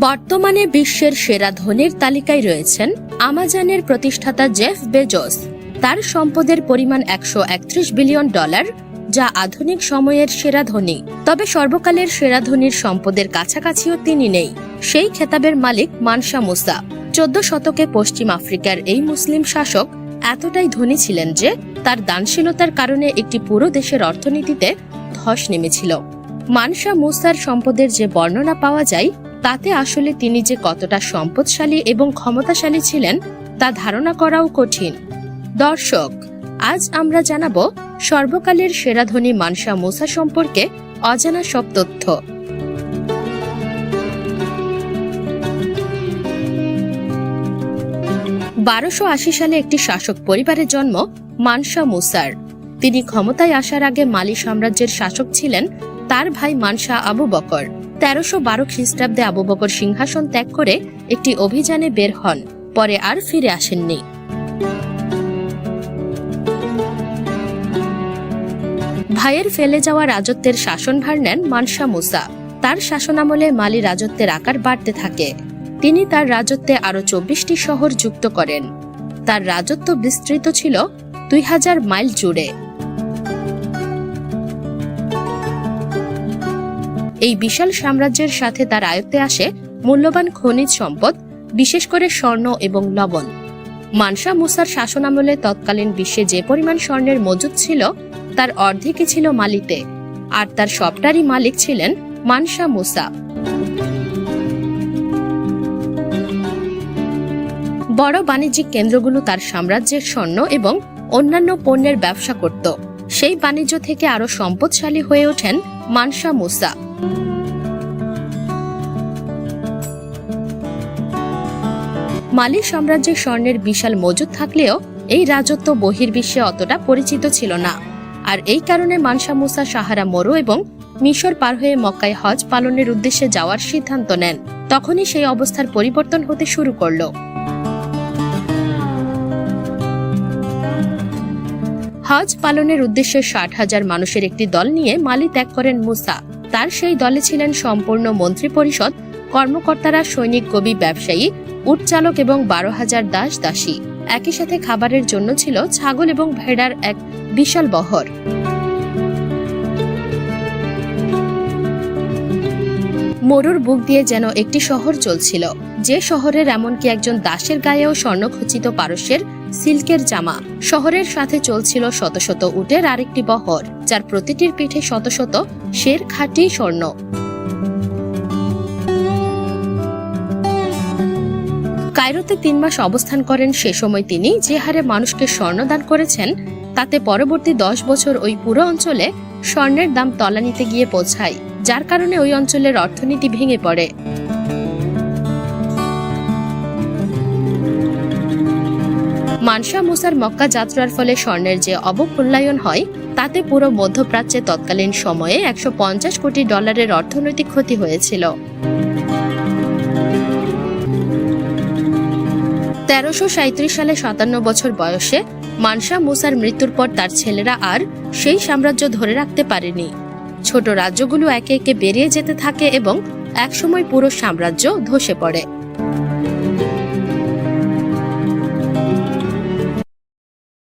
বর্তমানে বিশ্বের সেরা ধনীর তালিকায় রয়েছেন আমাজনের প্রতিষ্ঠাতা জেফ বেজোস। তার সম্পদের পরিমাণ একশো একত্রিশ বিলিয়ন ডলার, যা আধুনিক সময়ের সেরা ধনী। তবে সর্বকালের সেরা ধনীর সম্পদের কাছাকাছিও তিনি নেই। সেই খেতাবের মালিক মানসা মুসা। চোদ্দ শতকে পশ্চিম আফ্রিকার এই মুসলিম শাসক এতটাই ধনী ছিলেন যে তার দানশীলতার কারণে একটি পুরো দেশের অর্থনীতিতে ধস নেমেছিল। মানসা মুসার সম্পদের যে বর্ণনা পাওয়া যায় তাতে আসলে তিনি যে কতটা সম্পদশালী এবং ক্ষমতাশালী ছিলেন, তা ধারণা করাও কঠিন। দর্শক, আজ আমরা জানাব সর্বকালের সেরা ধনী মানসা মুসা সম্পর্কে অজানা সব তথ্য। বারোশো আশি সালে একটি শাসক পরিবারে জন্ম মানসা মুসার। তিনি ক্ষমতায় আসার আগে মালি সাম্রাজ্যের শাসক ছিলেন তার ভাই মানসা আবু বকর। তেরোশো বারো খ্রিস্টাব্দে আবু বকর সিংহাসন ত্যাগ করে একটি অভিযানে বের হন, পরে আর ফিরে আসেননি। ভাইয়ের ফেলে যাওয়া রাজত্বের শাসনভার নেন মানসা মুসা। তার শাসনামলে মালি রাজত্বের আকার বাড়তে থাকে। তিনি তার রাজত্বে আরও চব্বিশটি শহর যুক্ত করেন। তার রাজত্ব বিস্তৃত ছিল দুই হাজার মাইল জুড়ে। এই বিশাল সাম্রাজ্যের সাথে তার আয়ত্তে আসে মূল্যবান খনিজ সম্পদ, বিশেষ করে স্বর্ণ এবং লবণ। মানসা মুসার শাসনামলে তৎকালীন বিশ্বে যে পরিমাণ স্বর্ণের মজুদ ছিল, তার অর্ধেকই ছিল মালিতে, আর তার সবটারই মালিক ছিলেন মানসা মুসা। বড় বাণিজ্যিক কেন্দ্রগুলো তার সাম্রাজ্যের স্বর্ণ এবং অন্যান্য পণ্যের ব্যবসা করত। সেই বাণিজ্য থেকে আরও সম্পদশালী হয়ে ওঠেন মানসা মুসা। মালি সাম্রাজ্যের স্বর্ণের বিশাল মজুদ থাকলেও এই রাজত্ব বহির্বিশ্বে অতটা পরিচিত ছিল না। আর এই কারণে মানসা মুসা সাহারা মরু এবং মিশর পার হয়ে মক্কায় হজ পালনের উদ্দেশ্যে যাওয়ার সিদ্ধান্ত নেন। তখনই সেই অবস্থার পরিবর্তন হতে শুরু করল। হজ পালনের উদ্দেশ্যে ষাট হাজার মানুষের একটি দল নিয়ে মালি ত্যাগ করেন মুসা। তার সেই দলে ছিলেন সম্পূর্ণ মন্ত্রী পরিষদ, কর্মকর্তারা, সৈনিক, কবি, ব্যবসায়ী উটচালক এবং বারো হাজার দাস দাসী। একই সাথে খাবারের জন্য ছিল ছাগল এবং ভেড়ার এক বিশাল বহর। মরুর বুক দিয়ে যেন একটি শহর চলছিল, যে শহরের এমনকি একজন দাসের গায়েও স্বর্ণখচিত পারস্যের সিল্কের জামা। শহরের সাথে চলছিল শত শত উটের আরেকটি বহর, যার প্রতিটির পিঠে শত শত শের খাঁটি স্বর্ণ। কায়রোতে তিন মাস অবস্থান করেন সে সময় তিনি, যে হারে মানুষকে স্বর্ণ দান করেছেন, তাতে পরবর্তী দশ বছর ওই পুরো অঞ্চলে স্বর্ণের দাম তলানিতে গিয়ে পৌঁছায়। যার কারণে ওই অঞ্চলের অর্থনীতি ভেঙে পড়ে। মানসা মুসার মক্কা যাত্রার ফলে স্বর্ণের যে অবমূল্যায়ন হয়, তাতে পুরো মধ্যপ্রাচ্যে তৎকালীন সময়ে একশো পঞ্চাশ কোটি ডলারের অর্থনৈতিক ক্ষতি হয়েছিল। তেরোশো সালে সাতান্ন বছর বয়সে মানসা মুসার মৃত্যুর পর তার ছেলেরা আর সেই সাম্রাজ্য ধরে রাখতে পারেনি। ছোট রাজ্যগুলো একে একে বেরিয়ে যেতে থাকে এবং একসময় পুরো সাম্রাজ্য ধসে পড়ে।